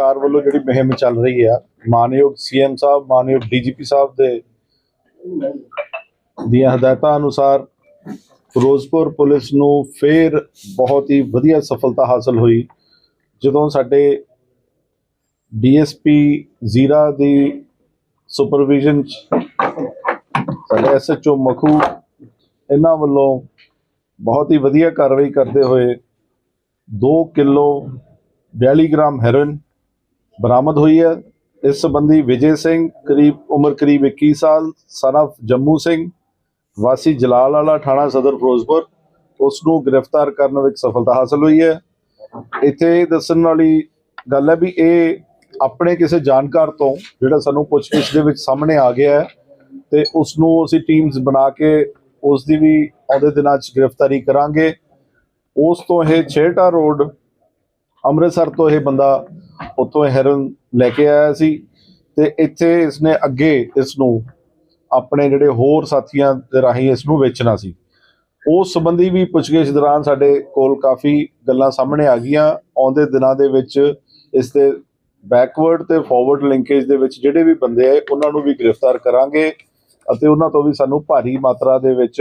ਸਰਕਾਰ ਵੱਲੋਂ ਜਿਹੜੀ ਮੁਹਿੰਮ ਚੱਲ ਰਹੀ ਆ, ਮਾਨਯੋਗ ਸੀਐਮ ਸਾਹਿਬ, ਮਾਨਯੋਗ ਡੀਜੀਪੀ ਸਾਹਿਬ ਦੇ ਦੀਆਂ ਹਦਾਇਤਾਂ ਅਨੁਸਾਰ ਫਿਰੋਜ਼ਪੁਰ ਪੁਲਿਸ ਨੂੰ ਫੇਰ ਬਹੁਤ ਹੀ ਵਧੀਆ ਸਫਲਤਾ ਹਾਸਲ ਹੋਈ। ਜਦੋਂ ਸਾਡੇ ਡੀਐਸਪੀ ਜ਼ੀਰਾ ਦੀ ਸੁਪਰਵਿਜ਼ਨ ਚ ਸਾਡੇ ਐਸਐਚਓ ਮਖੂ ਇਹਨਾਂ ਵੱਲੋਂ ਬਹੁਤ ਹੀ ਵਧੀਆ ਕਾਰਵਾਈ ਕਰਦੇ ਹੋਏ 2 ਕਿਲੋ 42 ਗ੍ਰਾਮ ਹੈਰੋਇਨ ਬਰਾਮਦ ਹੋਈ ਹੈ। ਇਸ ਸੰਬੰਧੀ ਵਿਜੇ ਸਿੰਘ ਕਰੀਬ ਉਮਰ ਕਰੀਬ 21 ਸਾਲ son of ਜੰਮੂ ਸਿੰਘ, ਵਾਸੀ ਜਲਾਲ ਵਾਲਾ ਥਾਣਾ ਸਦਰ ਫਿਰੋਜ਼ਪੁਰ, ਉਸ ਨੂੰ ਗ੍ਰਿਫਤਾਰ ਕਰਨ ਵਿੱਚ ਸਫਲਤਾ ਹਾਸਲ ਹੋਈ ਹੈ। ਇੱਥੇ ਇਹ ਦੱਸਣ ਵਾਲੀ ਗੱਲ ਹੈ ਵੀ ਇਹ ਆਪਣੇ ਕਿਸੇ ਜਾਣਕਾਰ ਤੋਂ ਜਿਹੜਾ ਸਾਨੂੰ ਪੁੱਛਗਿੱਛ ਦੇ ਵਿੱਚ ਸਾਹਮਣੇ ਆ ਗਿਆ ਹੈ ਤੇ ਉਸ ਨੂੰ ਅਸੀਂ ਟੀਮਸ ਬਣਾ ਕੇ ਉਸ ਦੀ ਵੀ ਆਉਂਦੇ ਦਿਨਾਂ 'ਚ ਗ੍ਰਿਫਤਾਰੀ ਕਰਾਂਗੇ। ਉਸ ਤੋਂ ਇਹ ਛੇਟਾ ਰੋਡ ਅੰਮ੍ਰਿਤਸਰ ਤੋਂ ਇਹ ਬੰਦਾ ਉੱਥੋਂ ਹੈਰਨ ਲੈ ਕੇ ਆਇਆ ਸੀ ਤੇ ਇੱਥੇ ਇਸਨੇ ਅੱਗੇ ਇਸ ਨੂੰ ਆਪਣੇ ਜਿਹੜੇ ਹੋਰ ਸਾਥੀਆਂ ਦੇ ਰਾਹੀਂ ਇਸ ਨੂੰ ਵੇਚਣਾ ਸੀ। ਉਸ ਸੰਬੰਧੀ ਵੀ ਪੁੱਛਗਿੱਛ ਦੌਰਾਨ ਸਾਡੇ ਕੋਲ ਕਾਫੀ ਗੱਲਾਂ ਸਾਹਮਣੇ ਆ ਗਈਆਂ। ਆਉਂਦੇ ਦਿਨਾਂ ਦੇ ਵਿੱਚ ਇਸ ਦੇ ਬੈਕਵਰਡ ਤੇ ਫਾਰਵਰਡ ਲਿੰਕੇਜ ਦੇ ਵਿੱਚ ਜਿਹੜੇ ਵੀ ਬੰਦੇ ਆਏ, ਉਹਨਾਂ ਨੂੰ ਵੀ ਗ੍ਰਿਫਤਾਰ ਕਰਾਂਗੇ ਅਤੇ ਉਹਨਾਂ ਤੋਂ ਵੀ ਸਾਨੂੰ ਭਾਰੀ ਮਾਤਰਾ ਦੇ ਵਿੱਚ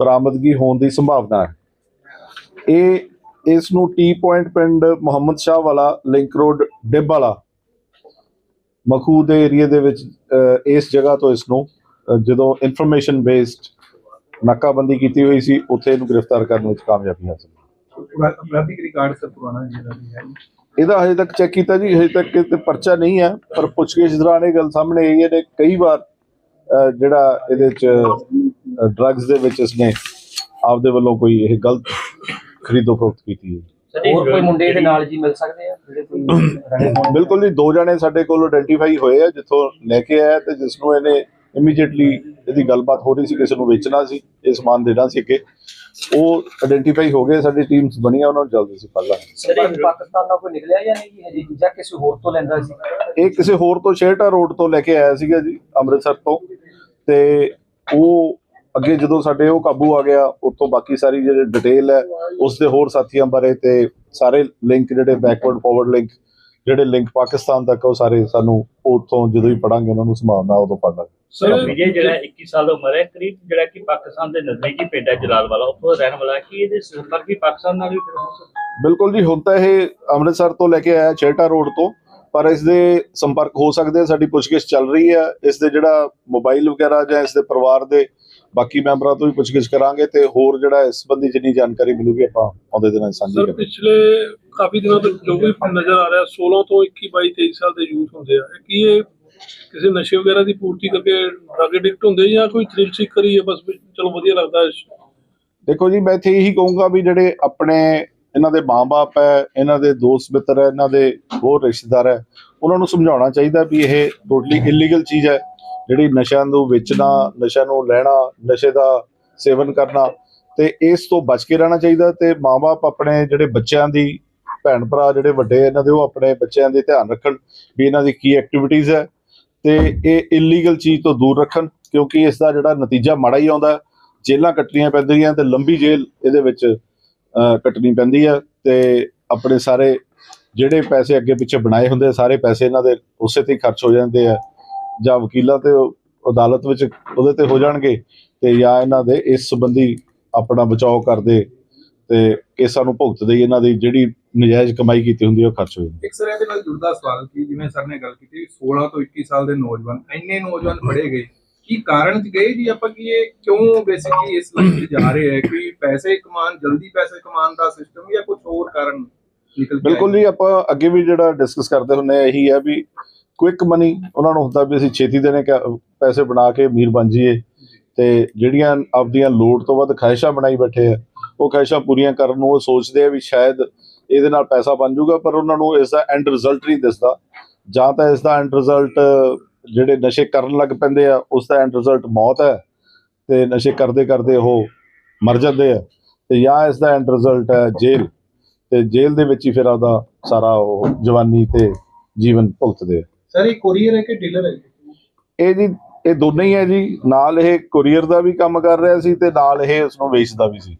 ਬਰਾਮਦਗੀ ਹੋਣ ਦੀ ਸੰਭਾਵਨਾ ਹੈ। ਇਹ ਇਸ ਨੂੰ ਟੀ ਪੁਆਇੰਟ ਪਿੰਡ ਮੁਹੰਮਦ ਸ਼ਾਹ ਵਾਲਾ ਲਿੰਕ ਰੋਡ ਡਿੱਬ ਵਾਲਾ ਮਖੂ ਦੇ ਏਰੀਆ ਦੇ ਵਿੱਚ ਇਸ ਜਗ੍ਹਾ ਤੋਂ ਇਸ ਨੂੰ ਜਦੋਂ ਇਨਫੋਰਮੇਸ਼ਨ ਬੇਸਡ ਨਾਕਾਬੰਦੀ ਕੀਤੀ ਹੋਈ ਸੀ ਉੱਥੇ ਇਹਨੂੰ ਗ੍ਰਿਫਤਾਰ ਕਰਨ ਵਿੱਚ ਕਾਮਯਾਬੀ ਹਾਸਲ ਹੋਈ। ਅਪਰਾਧਿਕ ਰਿਕਾਰਡ ਸਰ ਪੁਰਾਣਾ ਜਿਹੜਾ ਵੀ ਹੈ ਇਹਦਾ ਹਜੇ ਤੱਕ ਚੈੱਕ ਕੀਤਾ ਜੀ ਹਜੇ ਤੱਕ ਤੇ ਪਰਚਾ ਨਹੀਂ ਹੈ ਪਰ ਪੁੱਛਗਿੱਛ ਦੌਰਾਨ ਇਹ ਗੱਲ ਸਾਹਮਣੇ ਆਈ ਹੈ ਕਿ ਕਈ ਵਾਰ ਜਿਹੜਾ ਇਹਦੇ ਚ ਡਰੱਗਸ ਦੇ ਵਿੱਚ ਇਸਨੇ ਆਪਦੇ ਵੱਲੋਂ ਕੋਈ ਇਹ ਗਲਤ ਖਰੀਦੋ ਫਰੋਖਤ ਕੀਤੀ ਹੈ। ਹੋਰ ਕੋਈ ਮੁੰਡੇ ਦੇ ਨਾਲ ਜੀ ਮਿਲ ਸਕਦੇ ਆ? ਜਿਹੜੇ ਕੋਈ ਬਿਲਕੁਲ ਜੀ ਦੋ ਜਣੇ ਸਾਡੇ ਕੋਲ ਆਇਡੈਂਟੀਫਾਈ ਹੋਏ ਆ ਜਿੱਥੋਂ ਲੈ ਕੇ ਆਇਆ ਤੇ ਜਿਸ ਨੂੰ ਇਹਨੇ ਇਮੀਡੀਏਟਲੀ ਇਹਦੀ ਗੱਲਬਾਤ ਹੋ ਰਹੀ ਸੀ ਕਿਸੇ ਨੂੰ ਵੇਚਣਾ ਸੀ ਇਹ ਸਮਾਨ ਦੇਣਾ ਸੀ ਅੱਗੇ। ਉਹ ਆਇਡੈਂਟੀਫਾਈ ਹੋ ਗਏ ਸਾਡੀ ਟੀਮਸ ਬਣੀਆਂ ਉਹਨਾਂ ਨੂੰ ਜਲਦੀ ਸੀ ਫੜ ਲਾਂਗੇ। ਸਰ ਇਹ ਪਾਕਿਸਤਾਨ ਦਾ ਕੋਈ ਨਿਕਲਿਆ ਜਾਂ ਨਹੀਂ ਜੀ ਹਜੇ? ਜਾਂ ਕਿਸੇ ਹੋਰ ਤੋਂ ਲੈਂਦਾ ਸੀ? ਇਹ ਕਿਸੇ ਹੋਰ ਤੋਂ ਸ਼ੇਰਟਾ ਰੋਡ ਤੋਂ ਲੈ ਕੇ ਆਇਆ ਸੀਗਾ ਜੀ ਅੰਮ੍ਰਿਤਸਰ ਤੋਂ। ਤੇ ਉਹ ਅੱਗੇ ਜਦੋਂ ਸਾਡੇ ਉਹ ਕਾਬੂ ਆ ਗਿਆ ਉੱਥੋਂ ਬਾਕੀ ਸਾਰੀ ਜਿਹੜੀ ਡਿਟੇਲ ਹੈ ਉਸ ਦੇ ਹੋਰ ਸਾਥੀਆਂ ਬਾਰੇ ਤੇ ਸਾਰੇ ਲਿੰਕ ਜਿਹੜੇ ਬੈਕਵਰਡ ਫਾਰਵਰਡ ਲਿੰਕ ਜਿਹੜੇ ਲਿੰਕ ਪਾਕਿਸਤਾਨ ਤੱਕ ਉਹ ਸਾਰੇ ਸਾਨੂੰ ਉੱਥੋਂ ਜਦੋਂ ਹੀ ਪੜਾਂਗੇ ਉਹਨਾਂ ਨੂੰ ਸੰਭਾਵਨਾ ਉਦੋਂ ਪੜ ਲਾਂਗੇ। ਸਰ ਵਿਜੇ ਜਿਹੜਾ 21 ਸਾਲ ਦੀ ਉਮਰ ਹੈ ਕਰੀਬ ਜਿਹੜਾ ਕਿ ਪਾਕਿਸਤਾਨ ਦੇ ਨਜ਼ਦੀਕੀ ਪਿੰਡ ਹੈ ਜਲਾਲ ਵਾਲਾ ਉੱਥੋਂ ਦਾ ਰਹਿਣ ਵਾਲਾ ਹੈ ਕਿ ਇਹਦੇ ਸੰਪਰਕ ਵੀ ਪਾਕਿਸਤਾਨ ਨਾਲ ਹੋ ਬਿਲਕੁਲ ਜੀ ਹੁਣ ਤਾਂ ਇਹ ਅੰਮ੍ਰਿਤਸਰ ਤੋਂ ਲੈ ਕੇ ਆਇਆ ਚੇਟਾ ਰੋਡ ਤੋਂ ਪਰ ਇਸ ਦੇ ਸੰਪਰਕ ਹੋ ਸਕਦੇ ਆ ਸਾਡੀ ਪੁੱਛਗਿੱਛ ਚੱਲ ਰਹੀ ਹੈ ਇਸ ਦੇ ਜਿਹੜਾ ਮੋਬਾਈਲ ਵਗੈਰਾ ਜਾਂ ਇਸ ਦੇ ਪਰਿਵਾਰ ਦੇ ਬਾਕੀ ਮੈਂਬਰਾਂ ਤੋਂ ਵੀ ਪੁੱਛਗਿੱਛ ਕਰਾਂਗੇ ਤੇ ਹੋਰ ਜਿਹੜਾ ਇਸ ਸੰਬੰਧੀ ਜਿੰਨੀ ਜਾਣਕਾਰੀ ਮਿਲੂਗੀ ਆਪਾਂ ਆਉਂਦੇ ਦਿਨਾਂ 'ਚ ਸਾਂਝੀ ਕਰਾਂਗੇ। ਪਿਛਲੇ ਕਾਫੀ ਦਿਨਾਂ ਤੋਂ ਜੋ ਵੀ ਨਜ਼ਰ ਆ ਰਿਹਾ 16 ਤੋਂ 21 22 23 ਸਾਲ ਦੇ ਯੂਥ ਹੁੰਦੇ ਆ ਕੀ ਇਹ ਕਿਸੇ ਨਸ਼ੇ ਵਗੈਰਾ ਦੀ ਪੂਰਤੀ ਕਰਕੇ ਡਰਗ ਐਡਿਕਟ ਹੁੰਦੇ ਜਾਂ ਕੋਈ ਥ੍ਰਿਲ ਸੀਕ ਕਰੀ ਹੈ? ਬਸ ਚਲੋ ਵਧੀਆ ਲੱਗਦਾ ਹੈ ਦੇਖੋ ਜੀ ਮੈਂ ਇੱਥੇ ਇਹੀ ਕਹੂੰਗਾ ਵੀ ਜਿਹੜੇ ਆਪਣੇ ਇਹਨਾਂ ਦੇ ਮਾਂ-ਬਾਪ ਹੈ ਇਹਨਾਂ ਦੇ ਦੋਸਤ ਮਿੱਤਰ ਹੈ ਇਹਨਾਂ ਦੇ ਹੋਰ ਰਿਸ਼ਤੇਦਾਰ ਹੈ ਉਹਨਾਂ ਨੂੰ ਸਮਝਾਉਣਾ ਚਾਹੀਦਾ ਵੀ ਇਹ ਟੋਟਲੀ ਇਲੀਗਲ ਚੀਜ਼ ਹੈ। ਜਿਹੜੀ ਨਸ਼ਿਆਂ ਨੂੰ ਵੇਚਣਾ, ਨਸ਼ਿਆਂ ਨੂੰ ਲੈਣਾ, ਨਸ਼ੇ ਦਾ ਸੇਵਨ ਕਰਨਾ, ਤੇ ਇਸ ਤੋਂ ਬਚ ਕੇ ਰਹਿਣਾ ਚਾਹੀਦਾ ਤੇ ਮਾਂ-ਬਾਪ ਆਪਣੇ ਜਿਹੜੇ ਬੱਚਿਆਂ ਦੀ ਭੈਣ ਭਰਾ ਜਿਹੜੇ ਵੱਡੇ ਇਹਨਾਂ ਦੇ ਉਹ ਆਪਣੇ ਬੱਚਿਆਂ ਦੇ ਧਿਆਨ ਰੱਖਣ ਵੀ ਇਹਨਾਂ ਦੀ ਕੀ ਐਕਟੀਵਿਟੀਜ਼ ਹੈ ਤੇ ਇਹ ਇਲੀਗਲ ਚੀਜ਼ ਤੋਂ ਦੂਰ ਰੱਖਣ, ਕਿਉਂਕਿ ਇਸ ਦਾ ਜਿਹੜਾ ਨਤੀਜਾ ਮਾੜਾ ਹੀ ਆਉਂਦਾ ਹੈ। ਜੇਲਾਂ ਕੱਟਣੀਆਂ ਪੈਂਦੀਆਂ ਤੇ ਲੰਬੀ ਜੇਲ੍ਹ ਇਹਦੇ ਵਿੱਚ ਕੱਟਣੀ ਪੈਂਦੀ ਹੈ ਤੇ ਆਪਣੇ ਸਾਰੇ ਜਿਹੜੇ ਪੈਸੇ ਅੱਗੇ ਪਿੱਛੇ ਬਣਾਏ ਹੁੰਦੇ ਸਾਰੇ ਪੈਸੇ ਇਹਨਾਂ ਦੇ ਉਸੇ ਤੇ ਹੀ ਖਰਚ ਹੋ ਜਾਂਦੇ ਆ ਜਾਂ ਵਕੀਲਾਂ ਤੇ ਅਦਾਲਤ ਵਿੱਚ ਉਹਦੇ ਤੇ ਹੋ ਜਾਣਗੇ ਤੇ ਜਾਂ ਇਹਨਾਂ ਦੇ ਇਸ ਸੰਬੰਧੀ ਆਪਣਾ ਬਚਾਓ ਕਰਦੇ ਤੇ ਕੇਸਾਂ ਨੂੰ ਭੁਗਤਦੇ ਹੀ ਇਹਨਾਂ ਦੀ ਜਿਹੜੀ ਨਜਾਇਜ਼ ਕਮਾਈ ਕੀਤੀ ਹੁੰਦੀ ਹੈ ਉਹ ਖਰਚ ਹੋ ਜਾਂਦੀ ਇੱਕ ਸਰ ਇਹਦੇ ਨਾਲ ਜੁੜਦਾ ਸਵਾਲ ਕਿ ਜਿਵੇਂ ਸਰ ਨੇ ਗੱਲ ਕੀਤੀ 16 ਤੋਂ 21 ਸਾਲ ਦੇ ਨੌਜਵਾਨ ਇੰਨੇ ਨੌਜਵਾਨ ਫੜੇ ਗਏ। ਕੀ ਕਾਰਨ ਚ ਗਏ ਜੀ ਆਪਾਂ ਕਿ ਇਹ ਕਿਉਂ ਬੇਸਿਕਲੀ ਇਸ ਲਾਈਨ ਜਾ ਰਹੇ ਹੈ? ਕਿ ਪੈਸੇ ਕਮਾਉਣ ਜਲਦੀ ਪੈਸੇ ਕਮਾਉਣ ਦਾ ਸਿਸਟਮ ਜਾਂ ਕੁਝ ਹੋਰ ਕਾਰਨ ਬਿਲਕੁਲ ਜੀ ਆਪਾਂ ਅੱਗੇ ਵੀ ਜਿਹੜਾ ਡਿਸਕਸ ਕਰਦੇ ਆ ਇਹੀ ਹੈ ਵੀ ਕੁਇਕ ਮਨੀ ਉਹਨਾਂ ਨੂੰ ਹੁੰਦਾ ਵੀ ਅਸੀਂ ਛੇਤੀ ਦੇਣੇ ਕ- ਪੈਸੇ ਬਣਾ ਕੇ ਅਮੀਰ ਬਣ ਜਾਈਏ। ਤੇ ਜਿਹੜੀਆਂ ਆਪਦੀਆਂ ਲੋੜ ਤੋਂ ਵੱਧ ਖਾਹਿਸ਼ਾਂ ਬਣਾਈ ਬੈਠੇ ਆ, ਉਹ ਖਾਹਿਸ਼ਾਂ ਪੂਰੀਆਂ ਕਰਨ ਨੂੰ ਉਹ ਸੋਚਦੇ ਆ ਵੀ ਸ਼ਾਇਦ ਇਹਦੇ ਨਾਲ ਪੈਸਾ ਬਣ ਜਾਊਗਾ, ਪਰ ਉਹਨਾਂ ਨੂੰ ਇਸ ਦਾ ਐਂਡ ਰਿਜ਼ਲਟ ਨਹੀਂ ਦਿਸਦਾ। ਜਾਂ ਤਾਂ ਇਸ ਦਾ ਐਂਡ ਰਿਜ਼ਲਟ ਜਿਹੜੇ ਨਸ਼ੇ ਕਰਨ ਲੱਗ ਪੈਂਦੇ ਆ ਉਸ ਦਾ ਐਂਡ ਰਿਜ਼ਲਟ ਮੌਤ ਹੈ, ਤੇ ਨਸ਼ੇ ਕਰਦੇ ਕਰਦੇ ਉਹ ਮਰ ਜਾਂਦੇ ਆ, ਤੇ ਜਾਂ ਇਸ ਦਾ ਐਂਡ ਰਿਜ਼ਲਟ ਹੈ ਜੇਲ੍ਹ, ਤੇ ਜੇਲ੍ਹ ਦੇ ਵਿੱਚ ਹੀ ਫਿਰ ਆਪਦਾ ਸਾਰਾ ਉਹ ਜਵਾਨੀ ਤੇ ਜੀਵਨ ਭੁਗਤਦੇ ਆ। ਸਰ, ਇਹ ਕੋਰੀਅਰ ਹੈ ਕਿ ਡੀਲਰ ਹੈ ਇਹ ਜੀ, ਇਹ ਦੋਨੇ ਹੀ ਹੈ ਜੀ। ਨਾਲ ਇਹ ਕੁਰੀਅਰ ਦਾ ਵੀ ਕੰਮ ਕਰ ਰਿਹਾ ਸੀ ਤੇ ਨਾਲ ਇਹ ਉਸ ਨੂੰ ਵੇਚਦਾ ਵੀ ਸੀ।